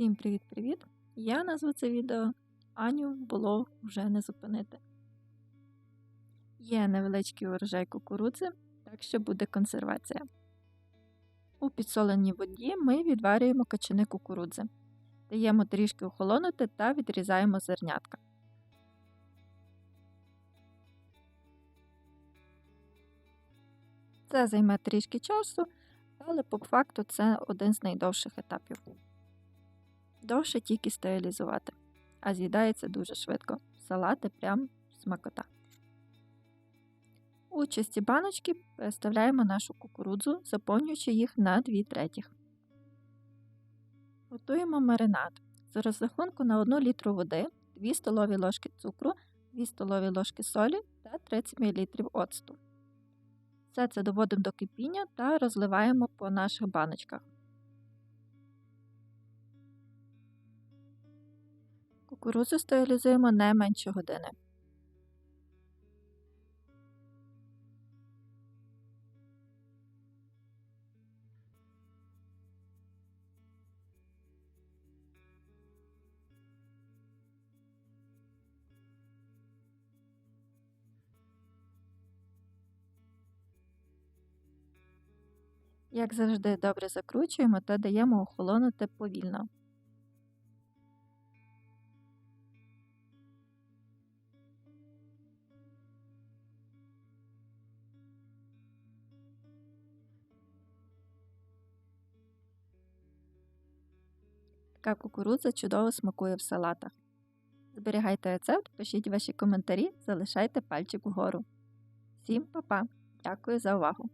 Всім привіт-привіт! Я назву це відео Аню було вже не зупинити. Є невеличкий урожай кукурудзи, так що буде консервація. У підсоленій воді ми відварюємо качани кукурудзи, даємо трішки охолонути та відрізаємо зернятка. Це займе трішки часу, але по факту це один з найдовших етапів. Довше тільки стерилізувати, а з'їдається дуже швидко. Салати прям смакота. У чисті баночки переставляємо нашу кукурудзу, заповнюючи їх на 2 третіх. Готуємо маринад. За розрахунку на 1 літру води, 2 столові ложки цукру, 2 столові ложки солі та 30 мл оцту. Все це доводимо до кипіння та розливаємо по наших баночках. Кукурудзу стерилізуємо не менше години. Як завжди, добре закручуємо та даємо охолонути повільно. Така кукурудза чудово смакує в салатах. Зберігайте рецепт, пишіть ваші коментарі, залишайте пальчик вгору. Всім па-па! Дякую за увагу!